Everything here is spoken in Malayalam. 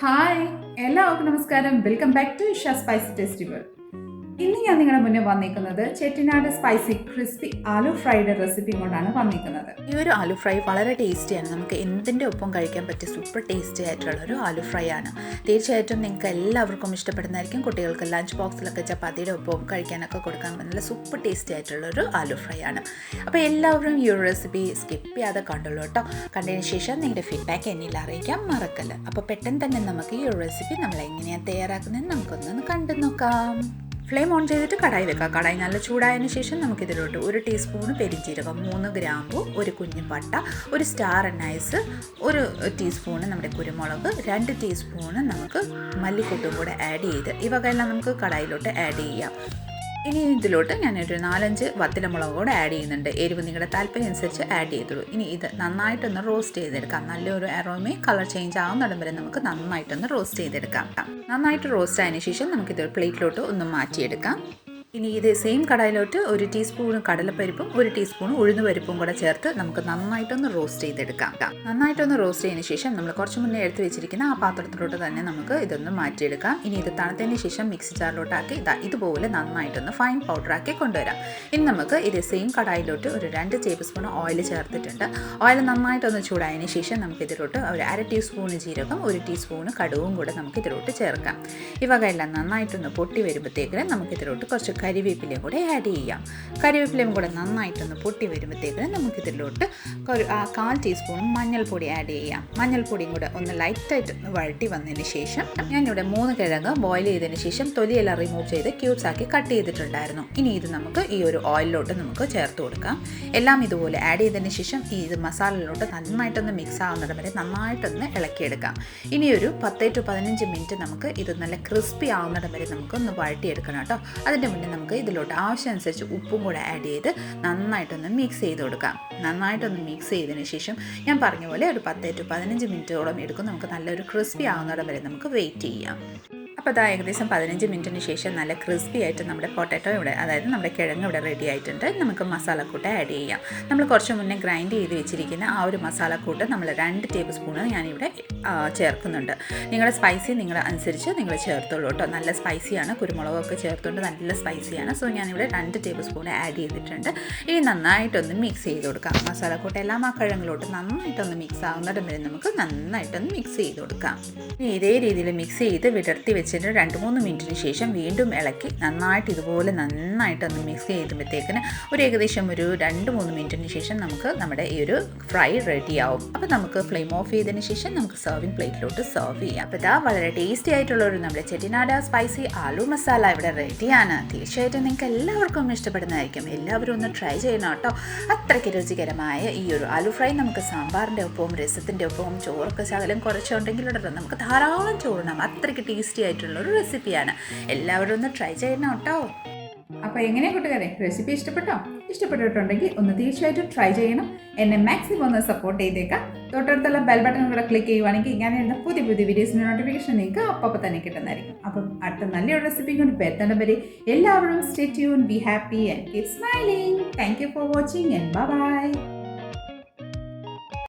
ഹായ് എല്ലാവർക്കും നമസ്കാരം. Welcome back to Isha spicy festival ഇന്ന് ഞാൻ നിങ്ങളുടെ മുന്നേ വന്നിരിക്കുന്നത് Chettinad spicy crispy aloo fried recipe കൊണ്ടാണ് വന്നിരിക്കുന്നത്. ഈ ഒരു ആലു ഫ്രൈ വളരെ ടേസ്റ്റിയാണ് നമുക്ക് എന്തിന്റെ ഒപ്പം കഴിക്കാൻ പറ്റിയ സൂപ്പർ ടേസ്റ്റി ആയിട്ടുള്ള ഒരു ആലു ഫ്രൈ ആണ്. തീർച്ചയായിട്ടും നിങ്ങൾക്ക് എല്ലാവർക്കും ഇഷ്ടപ്പെടുന്നതായിരിക്കും. കുട്ടികൾക്ക് ലഞ്ച് ബോക്സിലൊക്കെ ചപ്പാത്തിയുടെ ഒപ്പം കഴിക്കാനൊക്കെ കൊടുക്കാൻ നല്ല സൂപ്പർ ടേസ്റ്റി ആയിട്ടുള്ള ഒരു ആലു ഫ്രൈ ആണ്. അപ്പോൾ എല്ലാവരും ഈ ഒരു റെസിപ്പി സ്കിപ്പ് ചെയ്യാതെ കണ്ടുള്ളൂ കേട്ടോ. കണ്ടതിന് ശേഷം നിങ്ങളുടെ ഫീഡ്ബാക്ക് എന്നിൽ അറിയിക്കാൻ മറക്കല്ല. അപ്പോൾ പെട്ടെന്ന് തന്നെ നമുക്ക് ഈ ഒരു റെസിപ്പി നമ്മൾ എങ്ങനെയാണ് തയ്യാറാക്കുന്നത് നമുക്കൊന്ന് കണ്ടു നോക്കാം. ഫ്ലെയിം ഓൺ ചെയ്തിട്ട് കടായി വെക്കുക. കടായി നല്ല ചൂടായതിന് ശേഷം നമുക്കിതിലോട്ട് ഒരു ടീസ്പൂൺ പെരിഞ്ചീരകം മൂന്ന് ഗ്രാമ്പു ഒരു കുഞ്ഞു പട്ട ഒരു സ്റ്റാർ അനൈസ് ഒരു ടീസ്പൂണ് നമ്മുടെ കുരുമുളക് രണ്ട് ടീസ്പൂണ് നമുക്ക് മല്ലിക്കൊട്ടും കൂടെ ആഡ് ചെയ്ത് ഇവകെല്ലാം നമുക്ക് കടായിലോട്ട് ആഡ് ചെയ്യാം. ഇനി ഇതിലോട്ട് ഞാനൊരു നാലഞ്ച് വത്തിലമുളക് കൂടെ ആഡ് ചെയ്യുന്നുണ്ട്. എരിവ് നിങ്ങളുടെ താല്പര്യം അനുസരിച്ച് ആഡ് ചെയ്തോളൂ. ഇനി ഇത് നന്നായിട്ടൊന്ന് റോസ്റ്റ് ചെയ്തെടുക്കാം. നല്ലൊരു അറോമയും കളർ ചേഞ്ച് ആവുന്നിടം വരെ നമുക്ക് നന്നായിട്ടൊന്ന് റോസ്റ്റ് ചെയ്തെടുക്കാം. നന്നായിട്ട് റോസ്റ്റ് ആയതിനു ശേഷം നമുക്കിത് പ്ലേറ്റിലോട്ട് ഒന്ന് മാറ്റിയെടുക്കാം. ഇനി ഇത് സെയിം കടായിലോട്ട് ഒരു ടീസ്പൂൺ കടലപ്പരിപ്പും ഒരു ടീസ്പൂൺ ഉഴുന്ന് പരിപ്പും കൂടെ ചേർത്ത് നമുക്ക് നന്നായിട്ടൊന്ന് റോസ്റ്റ് ചെയ്തെടുക്കാം. നന്നായിട്ടൊന്ന് റോസ്റ്റ് ചെയ്തതിന് ശേഷം നമ്മൾ കുറച്ച് മുന്നേ എടുത്ത് വെച്ചിരിക്കുന്ന ആ പാത്രത്തിലോട്ട് തന്നെ നമുക്ക് ഇതൊന്ന് മാറ്റിയെടുക്കാം. ഇനി ഇത് തണുത്തതിന് ശേഷം മിക്സി ജാറിലോട്ടാക്കി ഇതാ ഇതുപോലെ നന്നായിട്ടൊന്ന് ഫൈൻ പൗഡറാക്കി കൊണ്ടുവരാം. ഇനി നമുക്ക് ഇത് സെയിം കടായിലോട്ട് ഒരു രണ്ട് ടേബിൾ സ്പൂൺ ഓയിൽ ചേർത്തിട്ടുണ്ട്. ഓയിൽ നന്നായിട്ടൊന്ന് ചൂടായതിന് ശേഷം നമുക്ക് ഇതിലോട്ട് ഒരു അര ടീസ്പൂൺ ജീരകം ഒരു ടീസ്പൂൺ കടുവും കൂടെ നമുക്ക് ഇതിലോട്ട് ചേർക്കാം. ഇവകയെല്ലാം നന്നായിട്ടൊന്ന് പൊട്ടി വരുമ്പോഴത്തേക്കിന് നമുക്ക് ഇതിലോട്ട് കുറച്ച് കരിവേപ്പിലയും കൂടെ ആഡ് ചെയ്യാം. കരിവേപ്പിലയും കൂടെ നന്നായിട്ടൊന്ന് പൊട്ടി വരുമ്പോഴത്തേക്ക് നമുക്കിതിലോട്ട് കാൽ ടീസ്പൂൺ മഞ്ഞൾപ്പൊടി ആഡ് ചെയ്യാം. മഞ്ഞൾപ്പൊടിയും കൂടെ ഒന്ന് ലൈറ്റായിട്ട് വഴട്ടി വന്നതിന് ശേഷം ഞാനിവിടെ മൂന്ന് കിഴങ്ങ് ബോയിൽ ചെയ്തതിന് ശേഷം തൊലിയെല്ലാം റിമൂവ് ചെയ്ത് ക്യൂബ്സ് ആക്കി കട്ട് ചെയ്തിട്ടുണ്ടായിരുന്നു. ഇനി ഇത് നമുക്ക് ഈ ഒരു ഓയിലിലോട്ട് നമുക്ക് ചേർത്ത് കൊടുക്കാം. എല്ലാം ഇതുപോലെ ആഡ് ചെയ്തതിന് ശേഷം ഈ ഇത് മസാലയിലോട്ട് നന്നായിട്ടൊന്ന് മിക്സ് ആവുന്നത് വരെ നന്നായിട്ടൊന്ന് ഇളക്കിയെടുക്കാം. ഇനി ഒരു പത്ത് ടു പതിനഞ്ച് മിനിറ്റ് നമുക്ക് ഇത് നല്ല ക്രിസ്പി ആവുന്നിടം വരെ നമുക്കൊന്ന് വഴട്ടിയെടുക്കണം കേട്ടോ. അതിന്റെ മുന്നേ നമുക്ക് ഇതിലോട്ട് ആവശ്യമനുസരിച്ച് ഉപ്പും കൂടെ ആഡ് ചെയ്ത് നന്നായിട്ടൊന്ന് മിക്സ് ചെയ്ത് കൊടുക്കാം. നന്നായിട്ടൊന്ന് മിക്സ് ചെയ്തതിന് ശേഷം ഞാൻ പറഞ്ഞ പോലെ ഒരു പത്ത് ടു പതിനഞ്ച് മിനിറ്റോളം എടുക്കും. നമുക്ക് നല്ലൊരു ക്രിസ്പി ആവുന്നിടം വരെ നമുക്ക് വെയിറ്റ് ചെയ്യാം. അപ്പോൾ അതാ ഏകദേശം പതിനഞ്ച് മിനിറ്റിന് ശേഷം നല്ല ക്രിസ്പി ആയിട്ട് നമ്മുടെ പൊട്ടാറ്റോ ഇവിടെ അതായത് നമ്മുടെ കിഴങ്ങ് ഇവിടെ റെഡി ആയിട്ടുണ്ട്. നമുക്ക് മസാലക്കൂട്ട് ആഡ് ചെയ്യാം. നമ്മൾ കുറച്ച് മുന്നേ ഗ്രൈൻഡ് ചെയ്ത് വെച്ചിരിക്കുന്ന ആ ഒരു മസാലക്കൂട്ട് നമ്മൾ രണ്ട് ടേബിൾ സ്പൂണ് ഞാനിവിടെ ചേർക്കുന്നുണ്ട്. നിങ്ങളുടെ സ്പൈസി നിങ്ങൾ അനുസരിച്ച് നിങ്ങൾ ചേർത്തോളൂ കേട്ടോ. നല്ല സ്പൈസിയാണ് കുരുമുളകൊക്കെ ചേർത്തുകൊണ്ട് നല്ല സ്പൈസിയാണ് സോ ഞാനിവിടെ രണ്ട് ടേബിൾ സ്പൂൺ ആഡ് ചെയ്തിട്ടുണ്ട്. ഇനി നന്നായിട്ടൊന്ന് മിക്സ് ചെയ്ത് കൊടുക്കാം. മസാലക്കൂട്ട് എല്ലാം ആ കിഴങ്ങിലോട്ട് നന്നായിട്ടൊന്ന് മിക്സ് ആവുന്നിടം വരെ നമുക്ക് നന്നായിട്ടൊന്ന് മിക്സ് ചെയ്ത് കൊടുക്കാം. ഇനി ഇതേ രീതിയിൽ മിക്സ് ചെയ്ത് വിടർത്തി വെച്ചിട്ട് രണ്ട് മൂന്ന് മിനിറ്റിന് ശേഷം വീണ്ടും ഇളക്കി നന്നായിട്ട് ഇതുപോലെ നന്നായിട്ടൊന്ന് മിക്സ് ചെയ്തുമ്പോഴത്തേക്കിന് ഒരു ഏകദേശം ഒരു രണ്ട് മൂന്ന് മിനിറ്റിന് ശേഷം നമുക്ക് നമ്മുടെ ഈ ഒരു ഫ്രൈ റെഡി ആവും. അപ്പോൾ നമുക്ക് ഫ്ലെയിം ഓഫ് ചെയ്തതിന് ശേഷം നമുക്ക് സെർവിങ് പ്ലേറ്റിലോട്ട് സെർവ് ചെയ്യാം. അപ്പോൾ ഇതാ വളരെ ടേസ്റ്റി ആയിട്ടുള്ള ഒരു നമ്മുടെ ചെറ്റിനാട സ്പൈസി ആലു മസാല ഇവിടെ റെഡിയാണ് തീർച്ചയായിട്ടും നിങ്ങൾക്ക് എല്ലാവർക്കും ഇഷ്ടപ്പെടുന്നതായിരിക്കും. എല്ലാവരും ഒന്ന് ട്രൈ ചെയ്യണം കേട്ടോ. അത്രയ്ക്ക് രുചികരമായ ഈ ഒരു ആലു ഫ്രൈ നമുക്ക് സാമ്പാറിന്റെ ഒപ്പവും രസത്തിന്റെ ഒപ്പവും ചോറൊക്കെ ശകലം കുറച്ചുണ്ടെങ്കിലുണ്ടല്ലോ നമുക്ക് ധാരാളം ചോറുണ്ടാകും അത്രയ്ക്ക് ടേസ്റ്റി ആയിട്ടുള്ള ഒരു റെസിപ്പിയാണ് എല്ലാവരും ഒന്ന് ട്രൈ ചെയ്യണം കേട്ടോ. അപ്പോൾ എങ്ങനെയാ കൂട്ടുകാരെ? റെസിപ്പി ഇഷ്ടപ്പെട്ടോ? ഇഷ്ടപ്പെട്ടിട്ടുണ്ടെങ്കിൽ ഒന്ന് തീർച്ചയായിട്ടും ട്രൈ ചെയ്യണം. എന്നെ മാക്സിമം ഒന്ന് സപ്പോർട്ട് ചെയ്തേക്കാം. തൊട്ടടുത്തുള്ള ബെൽ ബട്ടൺ കൂടെ ക്ലിക്ക് ചെയ്യുവാണെങ്കിൽ ഞാൻ എഴുതുന്ന പുതിയ പുതിയ വീഡിയോസിന്റെ നോട്ടിഫിക്കേഷൻ നിങ്ങൾക്ക് അപ്പോൾ തന്നെ കിട്ടുന്നതായിരിക്കും. അപ്പം അടുത്ത നല്ലൊരു റെസിപ്പി കൊണ്ട് വരുന്ന വരെ എല്ലാവരും stay tune be happy and keep smiling thank you for watching and bye